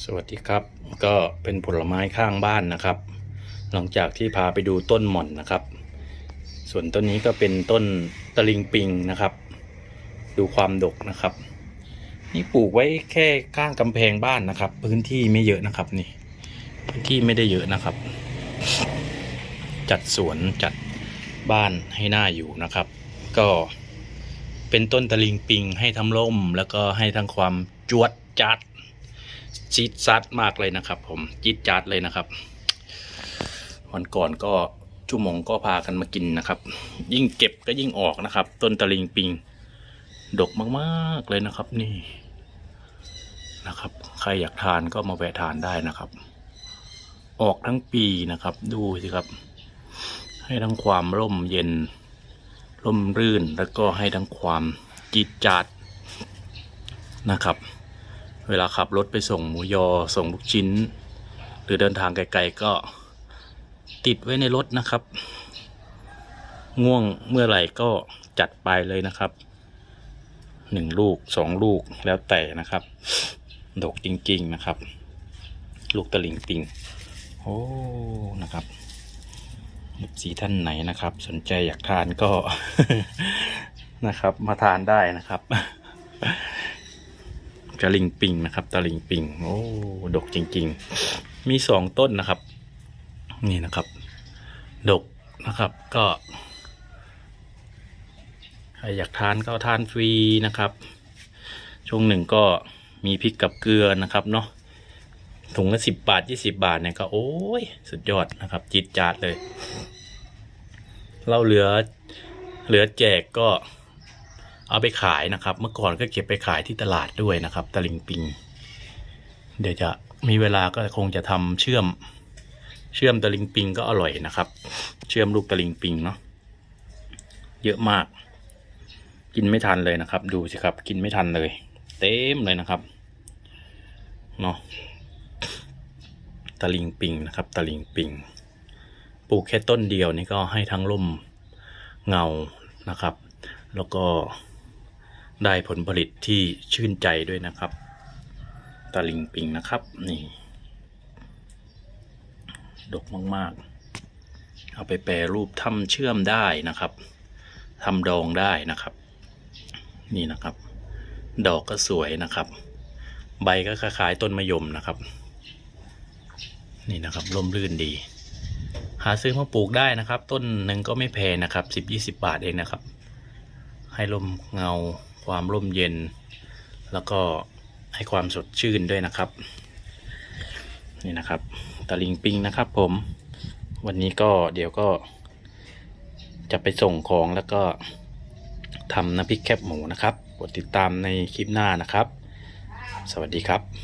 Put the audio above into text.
สวัสดีครับ ก็เป็นผลไม้ข้างบ้านนะครับ หลังจากที่พาไปดูต้นหม่อนนะครับ ส่วนต้นนี้ก็เป็นต้นตะลิงปิงนะครับ ดูความดกนะครับ นี่ปลูกไว้แค่ข้างกำแพงบ้านนะครับ พื้นที่ไม่เยอะนะครับนี่ พื้นที่ไม่ได้เยอะนะครับ จัดสวนจัดบ้านให้หน่าอยู่นะครับ ก็เป็นต้นตะลิงปิงให้ทั้งร่ม แล้วก็ให้ทั้งความจวดจัด จีดซัดมากเลยนะครับ ผมจี๊ดจัดเลยนะครับ วันก่อนก็ชั่วโมงก็พากันมากินนะครับ ยิ่งเก็บก็ยิ่งออกนะครับ ต้นตะลิงปิง ดกมากๆเลยนะครับ นี่นะครับ ใครอยากทานก็มาแวะทานได้นะครับ ออกทั้งปีนะครับ ดูสิครับ ให้ทั้งความร่มเย็น ร่มรื่นแล้วก็ให้ทั้งความจี๊ดจัดนะครับ เวลาขับรถไปส่งหมูยอส่งลูกชิ้น หรือเดินทางไกลๆก็ติดไว้ในรถนะครับ ง่วงเมื่อไหร่ก็จัดไปเลยนะครับหนึ่งลูกสองลูกแล้วแต่นะครับ ดกจริงๆนะครับ ลูกตะลิงปิงโอ้นะครับสีท่านไหนนะครับ สนใจอยากทานก็นะครับ มาทานได้นะครับ ตะลิงปิงนะครับตะลิงปิงโอ้ดกจริง ๆ มีสองต้นนะครับ นี่นะครับ ดกนะครับก็ใครอยากทานก็ทานฟรีนะครับ ช่วงหนึ่งก็มีพริกกับเกลือนะครับเนาะถุงละสิบบาทยี่สิบาทเนี่ยก็โอ้ยสุดยอดนะครับ จิตจาดเลย เราเหลือเหลือแจกก็ เอาไปขายนะครับ เมื่อก่อนก็เก็บไปขายที่ตลาดด้วยนะครับ ตะลิงปิง เดี๋ยวจะมีเวลาก็คงจะทำเชื่อม เชื่อมตะลิงปิงก็อร่อยนะครับ เชื่อมลูกตะลิงปิงเนาะเยอะมาก กินไม่ทันเลยนะครับ ดูสิครับ กินไม่ทันเลย เต็มเลยนะครับเนาะตะลิงปิงนะครับ ตะลิงปิงปลูกแค่ต้นเดียวนี่ก็ให้ทั้งร่มเงานะครับ แล้วก็ ได้ผลผลิตที่ชื่นใจด้วยนะครับ ตะลิงปิงนะครับ นี่ ดกมาก ๆ เอาไปแปรรูปทำเชื่อมได้นะครับทำดองได้นะครับ นี่นะครับ ดอกก็สวยนะครับ ใบก็คล้ายๆต้นมะยมนะครับ นี่นะครับร่มรื่นดี หาซื้อมาปลูกได้นะครับ ต้นหนึ่งก็ไม่แพงนะครับสิบยี่สิบาทเองนะครับ ให้ลมเงา ความร่มเย็น แล้วก็ให้ความสดชื่นด้วยนะครับ นี่นะครับตะลิงปิงนะครับ ผม วันนี้ก็เดี๋ยวก็ จะไปส่งของแล้วก็ทำน้ำพริกแคบหมูนะครับกดติดตามในคลิปหน้านะครับ สวัสดีครับ